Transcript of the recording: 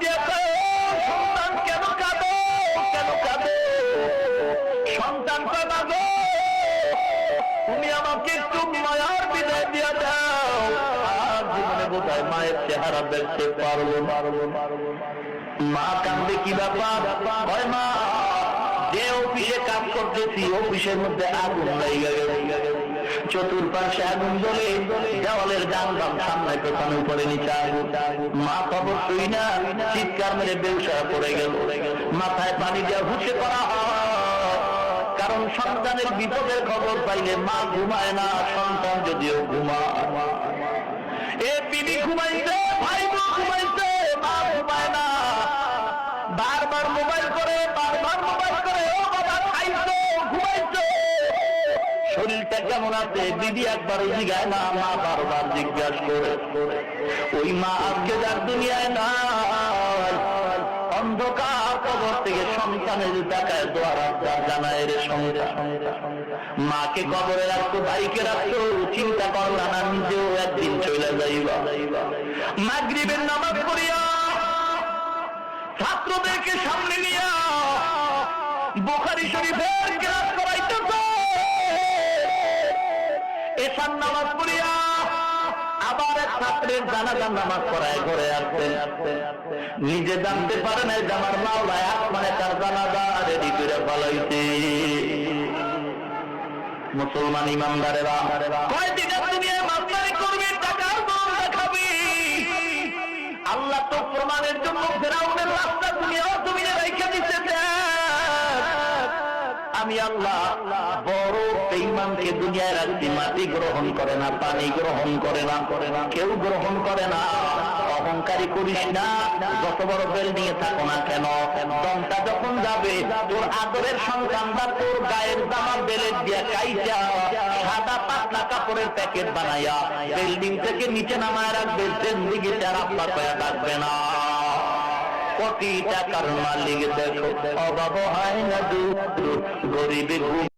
দিয়ে কয়, "ও সন্তান কেন কাঁদো? কেন কাঁদো? সন্তান কয়, "মা গো, তুমি আমাকে একটু মায়ার বিদায় দিয়ে দাও। আর জীবনে বোধহয় মায়ের চেহারা দেখতে মা কান্দে কি ব্যাপার? হয় মা যে অফিসে কাজ করতেছি অফিসের মধ্যে আগুন লেগে গেল চতুর্পাশে আগুন জ্বলে দেওয়ালের সামনে পেছনে উপরে নিচে আগুন। মা না? চিৎকার মেরে বেউসা পড়ে গেল। মাথায় পানি করা কারণ সন্তানের বিপদের খবর পাইলে মা ঘুমায় না, সন্তান যদিও ঘুমা এ বিবি ঘুমাইছে ভাই ঘুমাইছে, মা ঘুমায় না। বারবার মোবাইল করে, বারবার মোবাইল করে শরীরটা কেমন আছে? দিদি একবার জিগায় না, মা বারবার জিজ্ঞাসা করে। ওই মা আজকে যার দুনিয়ায় না অন্ধকার কবর থেকে সন্তানের দেখায় জানায় রে মাকে কবরে রাখতো ভাইকে রাখতো চিন্তা না, নিজেও একদিন চলে যাইবা। মাগরিবের নামাজ পড়িয়া ছাত্রদেরকে সামনে নিয়া বোখারি শরীফের ক্লাস করাইতেছে। এসার নামাজ পড়িয়া আবার ছাত্রের নামাজ পড়ায় ঘরে নিজে জানতে পারে মাওলায় আসমানে তার জানাজা মুসলমান ইমানদারেরা আল্লাহ তো প্রমাণের জন্য আমি আল্লাহ বড় বেঈমানকে দুনিয়ায় রাখছি, মাটি গ্রহণ করে না, পানি গ্রহণ করে না করে না কেউ গ্রহণ করে না। অহংকারী করিস না, যত বড় বিল্ডিং এ থাকো না কেন? দমটা যখন যাবে, তোর আদরের সন্তানরা তোর গায়ের জামা বেলেট দিয়া কাইটা, সাদা পাতলা কাপড়ের প্যাকেট বানাইয়া, বিল্ডিং থেকে নিচে নামায় রাখবে জিন্দিগি তার আপ্পা কয়া ডাকবে না। কোটি টাকার মালিক দেখো অভাব হয় না দু গরিবে